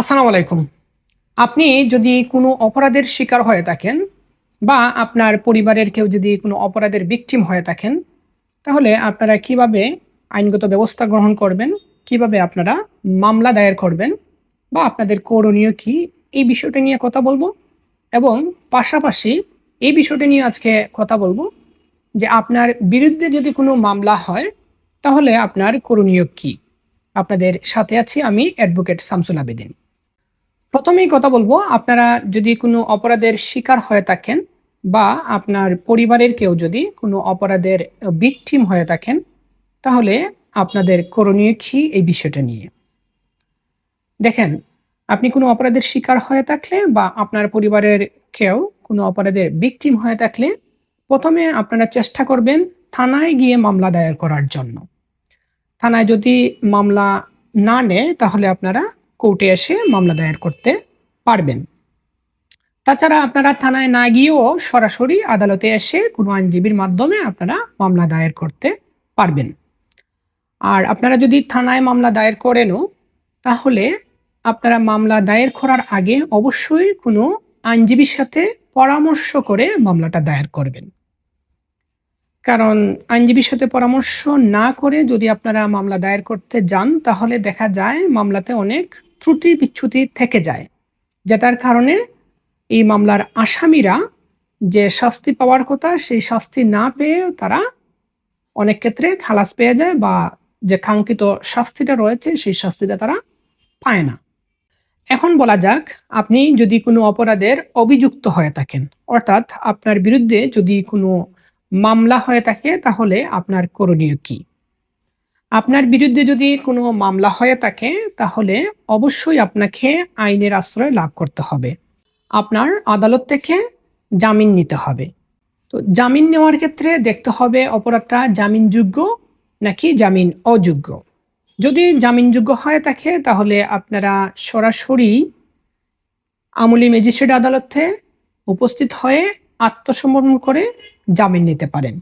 আসসালামু আলাইকুম। আপনি যদি কোনো অপরাধের শিকার হয়ে থাকেন বা আপনার পরিবারের কেউ যদি কোনো অপরাধের ভিকটিম হয়ে থাকেন, তাহলে আপনারা কীভাবে আইনগত ব্যবস্থা গ্রহণ করবেন, কীভাবে আপনারা মামলা দায়ের করবেন বা আপনাদের করণীয় কি, এই বিষয়টা নিয়ে কথা বলব এবং পাশাপাশি এই বিষয়টা নিয়ে আজকে কথা বলব যে আপনার বিরুদ্ধে যদি কোনো মামলা হয়, তাহলে আপনার করণীয় কি? আপনাদের সাথে আছি আমি অ্যাডভোকেট শামসুল আবেদিন। প্রথমেই কথা বলব, আপনারা যদি কোনো অপরাধের শিকার হয়ে থাকেন বা আপনার পরিবারের কেউ যদি কোনো অপরাধের ভিকটিম হয়ে থাকেন, তাহলে আপনাদের করণীয় কি এই বিষয়টা নিয়ে? দেখেন, আপনি কোনো অপরাধের শিকার হয়ে থাকলে বা আপনার পরিবারের কেউ কোনো অপরাধের ভিকটিম হয়ে থাকলে, প্রথমে আপনারা চেষ্টা করবেন থানায় গিয়ে মামলা দায়ের করার জন্য। থানায় যদি মামলা না নেয়, তাহলে আপনারা কোর্টে এসে মামলা দায়ের করতে পারবেন। তাছাড়া আপনারা থানায় না গিয়েও সরাসরি আদালতে এসে কোনো আইনজীবীর মাধ্যমে আপনারা মামলা দায়ের করতে পারবেন। আর আপনারা যদি থানায় মামলা দায়ের করেনও, তাহলে আপনারা মামলা দায়ের করার আগে অবশ্যই কোনো আইনজীবীর সাথে পরামর্শ করে মামলাটা দায়ের করবেন। কারণ আইনজীবীর সাথে পরামর্শ না করে যদি আপনারা মামলা দায়ের করতে যান, তাহলে দেখা যায় মামলাতে অনেক ত্রুটি বিচ্ছুতি থেকে যায়, যেটার কারণে এই মামলার আসামিরা যে শাস্তি পাওয়ার কথা সেই শাস্তি না পেয়ে তারা অনেক ক্ষেত্রে খালাস পেয়ে যায় বা যে কাঙ্ক্ষিত শাস্তিটা রয়েছে সেই শাস্তিটা তারা পায় না। এখন বলা যাক, আপনি যদি কোনো অপরাধের অভিযুক্ত হয়ে থাকেন, অর্থাৎ আপনার বিরুদ্ধে যদি কোনো মামলা হয়ে থাকে, তাহলে আপনার করণীয় কি? আপনার বিরুদ্ধে যদি কোনো মামলা হয়ে থাকে, তাহলে অবশ্যই আপনাকে আইনের আশ্রয় লাভ করতে হবে। আপনার আদালত থেকে জামিন নিতে হবে। তো জামিন নেওয়ার ক্ষেত্রে দেখতে হবে অপরাধটা জামিনযোগ্য নাকি জামিন অযোগ্য যদি জামিনযোগ্য হয়ে থাকে, তাহলে আপনারা সরাসরি আমলি ম্যাজিস্ট্রেট আদালতে উপস্থিত হয়ে আত্মসমর্পণ করে জামিন নিতে পারেন।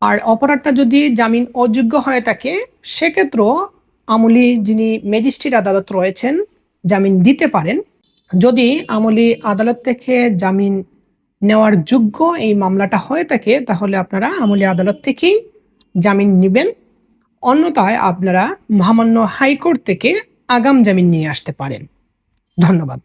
আর অপরাধটা যদি জামিন অযোগ্য হয়ে থাকে, সেক্ষেত্রেও আমলি যিনি ম্যাজিস্ট্রেট আদালত রয়েছেন, জামিন দিতে পারেন। যদি আমলি আদালত থেকে জামিন নেওয়ার যোগ্য এই মামলাটা হয়ে থাকে, তাহলে আপনারা আমলি আদালত থেকেই জামিন নেবেন। অন্যথায় আপনারা মহামান্য হাইকোর্ট থেকে আগাম জামিন নিয়ে আসতে পারেন। ধন্যবাদ।